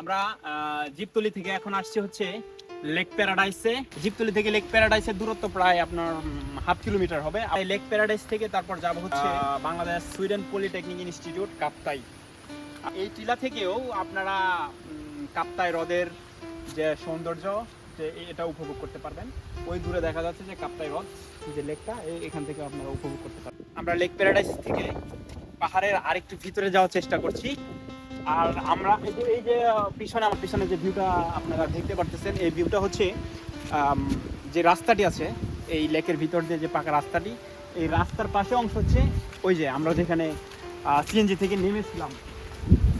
আমরা আহ, জিপতলি থেকে এখন আসছি হচ্ছে লেক প্যারাডাইসে জিপতলি থেকে লেক প্যারাডাইসের দূরত্ব প্রায় আপনার হাফ কিলোমিটার হবে। আর লেক প্যারাডাইস থেকে তারপর যাব হচ্ছে Bangladesh Sweden polytechnic institute Kaptai. এই টিলা থেকেও আপনারা কাপ্তাই হ্রদের যে সৌন্দর্য যে এটা উপভোগ করতে পারবেন। ওই দূরে দেখা যাচ্ছে যে কাপ্তাই হ্রদ যে লেকটা এখান থেকে আপনারা উপভোগ করতে পারবেন। আমরা লেক প্যারাডাইস থেকে পাহাড়ের আরেকটু ভিতরে যাওয়ার চেষ্টা করছি। আর আমরা এই যে, পিছনে, আমার পিছনে যে ভিউটা আপনারা দেখতে পারতেছেন, এই ভিউটা হচ্ছে যে রাস্তাটি আছে, এই লেকের ভিতর দিয়ে যে পাকা রাস্তাটি, এই রাস্তার পাশে অংশ হচ্ছে ওই যে আমরা যেখানে সিএনজি থেকে নেমেছিলাম।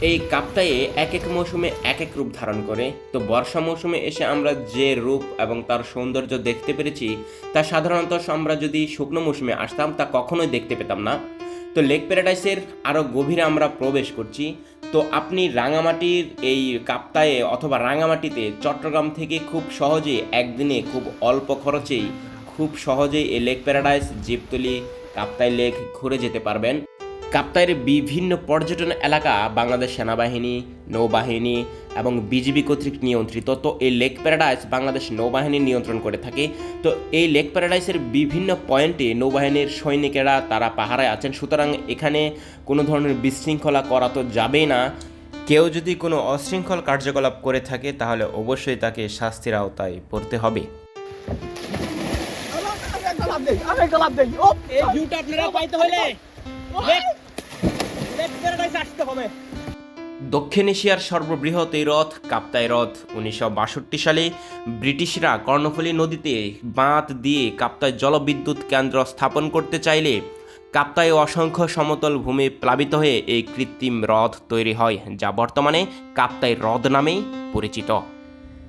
এই কাপ্তায়ে এক এক মৌসুমে এক এক রূপ ধারণ করে। তো বর্ষা মৌসুমে এসে আমরা যে রূপ এবং তার সৌন্দর্য দেখতে পেরেছি, তা সাধারণত আমরা যদি শুকনো মৌসুমে আসতাম, তা কখনোই দেখতে পেতাম না। তো লেক প্যারাডাইসের আরও গভীরে আমরা প্রবেশ করছি। তো আপনি রাঙামাটির এই কাপ্তায়ে অথবা রাঙামাটিতে চট্টগ্রাম থেকে খুব সহজে একদিনে খুব অল্প খরচেই খুব সহজেই এই lake paradise Jiptali Kaptai lake ঘুরে যেতে পারবেন। কাপ্তাইয়ের বিভিন্ন পর্যটন এলাকা বাংলাদেশ সেনাবাহিনী নৌবাহিনী এবং বিজিবি কর্তৃক নিয়ন্ত্রিত তো এই লেক প্যারাডাইস বাংলাদেশ নৌবাহিনী নিয়ন্ত্রণ করে থাকে তো এই লেক প্যারাডাইসের বিভিন্ন পয়েন্টে নৌবাহিনীর সৈনিকেরা তারা পাহারায় আছেন সুতরাং এখানে কোনো ধরনের বিশৃঙ্খলা করা তো যাবেই না কেউ যদি কোনো অশৃঙ্খল কার্যকলাপ করে থাকে তাহলে অবশ্যই তাকে শাস্তির আওতায় পড়তে হবে আপনারা পাইতে হলে দক্ষিণ এশিয়ার সর্ববৃহৎ এই রথ কাপ্তাই হ্রদ, উনিশশো বাষট্টি সালে ব্রিটিশরা কর্ণফুলী নদীতে বাঁধ দিয়ে কাপ্তাই জলবিদ্যুৎ কেন্দ্র স্থাপন করতে চাইলে কাপ্তায় অসংখ্য সমতল ভূমি প্লাবিত হয়ে এই কৃত্রিম হ্রদ তৈরি হয়, যা বর্তমানে কাপ্তাই হ্রদ নামেই পরিচিত।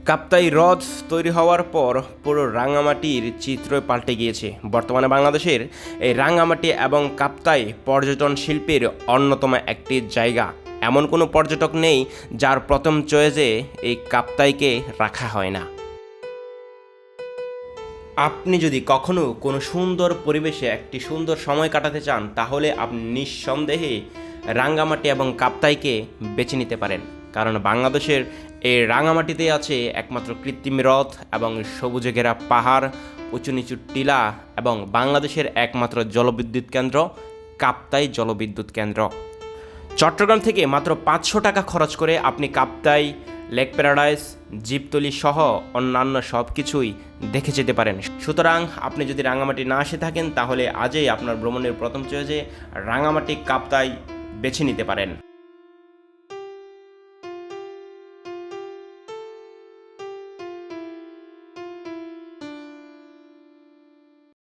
কাপ্তাই হ্রদ তৈরি হওয়ার পর পুরো রাঙামাটির চিত্র পাল্টে গিয়েছে। বর্তমানে বাংলাদেশের এই রাঙামাটি এবং কাপ্তাই পর্যটন শিল্পের অন্যতম একটি জায়গা। এমন কোনো পর্যটক নেই যার প্রথম চয়েজে এই কাপ্তাইকে রাখা হয় না। আপনি যদি কখনো কোনো সুন্দর পরিবেশে একটি সুন্দর সময় কাটাতে চান, তাহলে আপনি নিঃসন্দেহে রাঙ্গামাটি এবং কাপ্তাইকে বেছে নিতে পারেন। কারণ বাংলাদেশের এই রাঙামাটিতে আছে একমাত্র কৃত্রিম হ্রদ এবং সবুজে ঘেরা পাহাড় উঁচু নিচু টিলা এবং বাংলাদেশের একমাত্র জলবিদ্যুৎ কেন্দ্র, কাপ্তাই জলবিদ্যুৎ কেন্দ্র। চট্টগ্রাম থেকে মাত্র পাঁচশো টাকা খরচ করে আপনি কাপ্তাই, লেক প্যারাডাইস, জিপতলি সহ অন্যান্য সব কিছুই দেখে যেতে পারেন। সুতরাং আপনি যদি রাঙামাটি না এসে থাকেন, তাহলে আজই আপনার ভ্রমণের প্রথম চয়েসে রাঙামাটি কাপ্তাই বেছে নিতে পারেন।